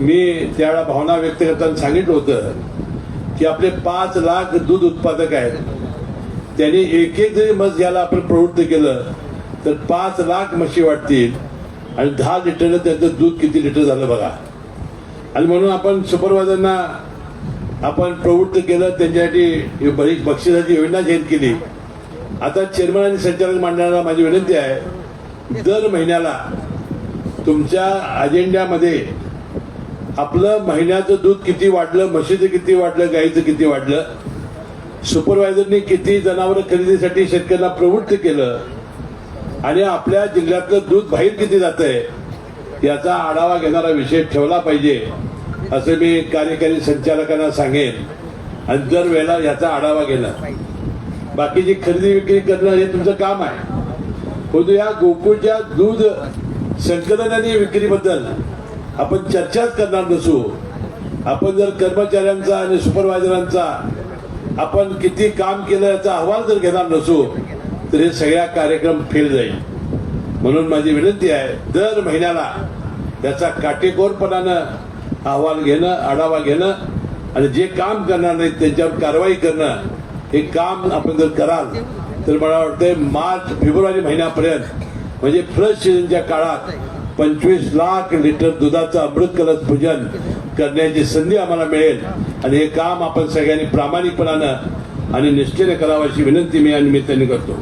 मी त्यावेळा भावना व्यक्त करताना सांगितलं होतं की आपले पाच लाख दूध उत्पादक आहेत. त्यांनी एक एक जरी म्हस घ्यायला आपण प्रवृत्त केलं तर पाच लाख म्हशी वाटतील आणि दहा लिटरनं त्यांचं दूध किती लिटर झालं बघा. आणि म्हणून आपण सुपरवायझरना आपण प्रवृत्त केलं त्यांच्यासाठी बरीच बक्षिसाची योजना जाहीर केली. आता चेअरमन आणि संचालक मंडळाला माझी विनंती आहे दर महिन्याला तुमच्या अजेंड्यामध्ये आपलं महिन्याचं दूध किती वाढलं म्हशीचं किती वाढलं गाईचं किती वाढलं सुपरवायझरनी किती जनावरं खरेदीसाठी शेतकऱ्यांना प्रवृत्त केलं आणि आपल्या जिल्ह्यातलं दूध बाहेर किती जात आहे याचा आढावा घेणारा विषय ठेवला पाहिजे असं मी कार्यकारी संचालकांना सांगेन. आणि दर वेळेला याचा आढावा घेणं. बाकीची खरेदी विक्री करणं हे तुमचं काम आहे. परंतु या गोकुळच्या दूध संकलन आणि विक्रीबद्दल आपण चर्चाच करणार नसू. आपण जर कर्मचाऱ्यांचा आणि सुपरवायझरांचा आपण किती काम केलं याचा अहवाल जर घेणार नसू तर हे सगळ्या कार्यक्रम फेल जाईल. म्हणून माझी विनंती आहे दर महिन्याला त्याचा काटेकोरपणानं अहवाल घेणं आढावा घेणं आणि जे काम करणार नाही त्यांच्यावर कारवाई करणं हे काम आपण जर कराल तर मला वाटतं मार्च फेब्रुवारी महिन्यापर्यंत म्हणजे फ्रस्ट सीझनच्या काळात पंचवीस लाख लिटर दुधाचं अमृत कलश पूजन करण्याची संधी आम्हाला मिळेल. आणि हे काम आपण सगळ्यांनी प्रामाणिकपणानं आणि निष्ठेने करावं अशी विनंती मी या निमित्ताने करतो.